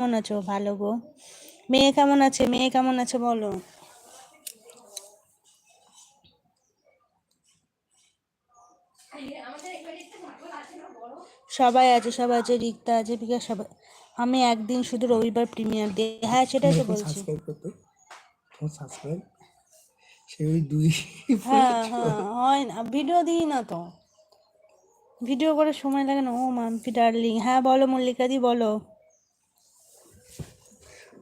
কেমন আছো? ভালো গো। মেয়ে কেমন আছে? মেয়ে কেমন আছে বলো। সবাই আছে সবাই আছে রিক্তা আছে বিকাশ সবাই। আমি একদিন শুধু রবিবার প্রিমিয়ার দিই হ্যাঁ সেটাই তো বলছি। সাবস্ক্রাইব করতে। তোমার সাবস্ক্রাইব সে ওই দুই হ্যাঁ হ্যাঁ হয় না। ভিডিও দিই না তো। ভিডিও করে সময় লাগে না। ও মাম্পি ডার্লিং। হ্যাঁ বলো মল্লিকা দি বলো।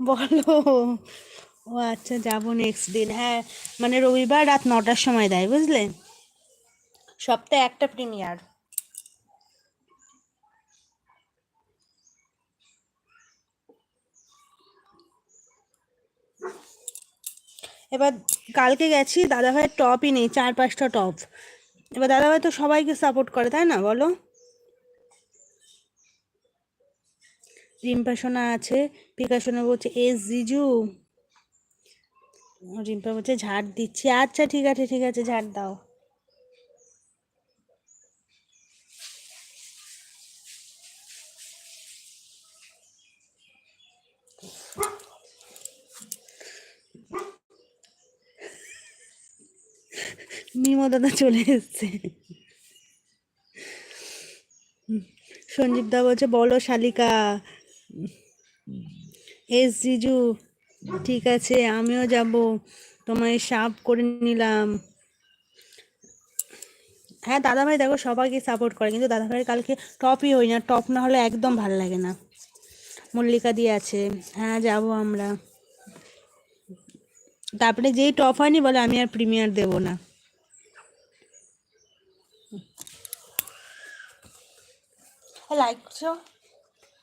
বলো। ও আচ্ছা যাব নেক্সট দিন। হ্যাঁ মানে রবিবার রাত নটার সময় দেয়, বুঝলে? সপ্তাহে একটা প্রিমিয়ার এবার কালকে গেছি, দাদাভাইয়ের টপই নেই চার পাঁচটা টপ এবার দাদাভাই তো সবাইকে সাপোর্ট করে, তাই না, বলো? রিম্পা সোনা আছে পিকা সোনা বলছে এস জিজু। রিম্পা বলছে, ঝাড় দিচ্ছি। আচ্ছা ঠিক আছে ঠিক আছে, ঝাড় দাও। মিমো দাদা চলে এসছে। সঞ্জীব দা বলছে, বলো শালিকা এস জিজু ঠিক আছে, আমিও যাব। তোমায় সাপ করে নিলাম। হ্যাঁ দাদাভাই দেখো, সবাইকে সাপোর্ট করে, কিন্তু দাদাভাই কালকে টপই হই না টপ না হলে একদম ভালো লাগে না। মল্লিকা দিয়ে আছে হ্যাঁ যাব আমরা। তারপরে যেই টপ হয়নি বলে আমি আর প্রিমিয়ার দেব না। লাইক করছ?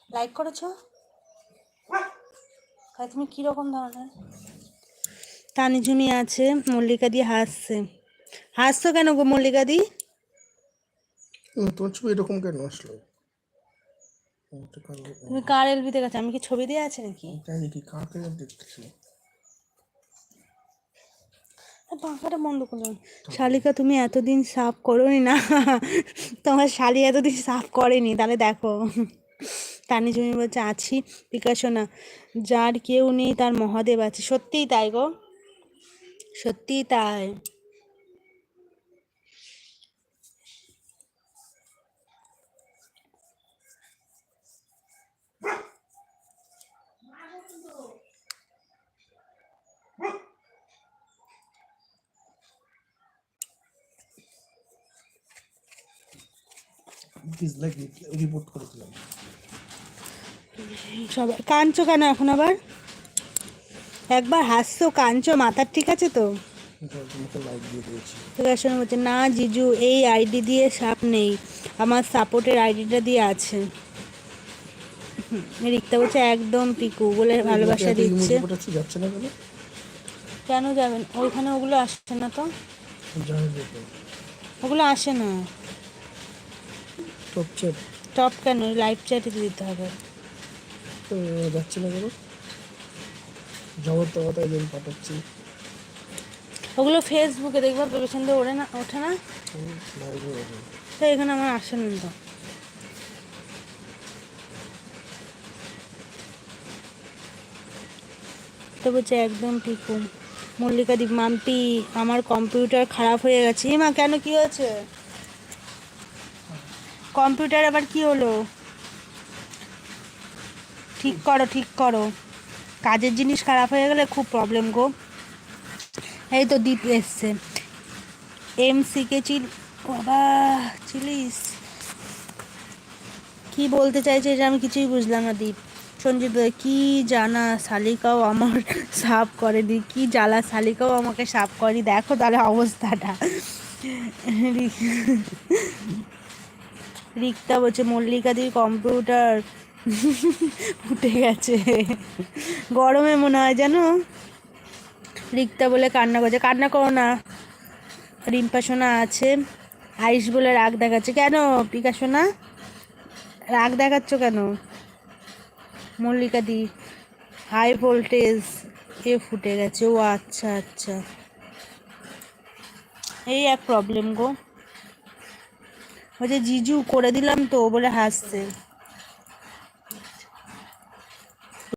লাইক করেছ? তাই তুমি কীরকম ধরনের? তানিঝুমি আছে মল্লিকা দি হাসছে। হাসছো কেন গো মল্লিকা দি? তোমার ছবি এরকম কেন আসলো? তুমি কার এলবিতে গেছো? আমি কি ছবি দিয়ে আছে নাকি? জানি কি কাকে দেখতেছি? পাখাটা বন্ধ করলাম শালিকা তুমি এতদিন সাফ করোনি না? তোমার শালি এতদিন সাফ করেনি তাহলে দেখো। তানি জমি বলছে, আছি, বিকাশও না। যার কেউ নেই, তার মহাদেব আছে। সত্যিই তাই গো। সত্যিই তাই। ডিসলাইক রিপোর্ট করে দিলাম সবাই কাঁদছো কেন এখন আবার? একবার হাসছো কাঁদছো মাথার ঠিক আছে তো? বলছে না জিজু এই আইডি দিয়ে সাপ নেই আমার সাপোর্টের আইডিটা দিয়ে আছে। রিক্তা বলছে একদম পিকু বলে ভালোবাসা দিচ্ছে। কেন? যাবেন ওইখানে ওগুলো আসছে না তো? ওগুলো আসে না। টপ চ্যাট টপ কেন? লাইভ চ্যাটে দিতে হবে। তো যাচ্ছে না কেন? জগৎ পাঠাচ্ছি। ওগুলো ফেসবুকে দেখবার পেছন দিয়ে ওঠে না ওঠে না? তো এখানে আমার আসে না তো। তো বলছে একদম পিকু মল্লিকা দীপ মাম্পি আমার কম্পিউটার খারাপ হয়ে গেছে। মা কেন কি হয়েছে? কম্পিউটার আবার কি হলো? ঠিক করো ঠিক করো। কাজের জিনিস খারাপ হয়ে গেলে খুব প্রবলেম গো। এই তো দ্বীপ এসছে। এম সিকে চিল বাবা, চিলিস। কি বলতে চাইছে এটা আমি কিছুই বুঝলাম না দীপ। সঞ্জিত, কি জানা শালিকাও আমার সাফ করে দি, কি জ্বালা শালিকাও আমাকে সাফ করি দেখো তাহলে অবস্থাটা। রিক্তা বলছে মল্লিকা দি কম্পিউটার ফুটে গেছে। গরমে মনে হয় জানো রিক্তা বলে কান্না করছে। কান্না করো না। রিম্পা সোনা আছে। আইস বলে রাগ দেখাচ্ছে। কেন? পিকা সোনা? রাগ দেখাচ্ছ কেন? মল্লিকা দি হাই ভোল্টেজ এ ফুটে গেছে। ও আচ্ছা আচ্ছা। এই এক প্রবলেম গো। বলছে, জিজু করে দিলাম তো বলে হাসছে।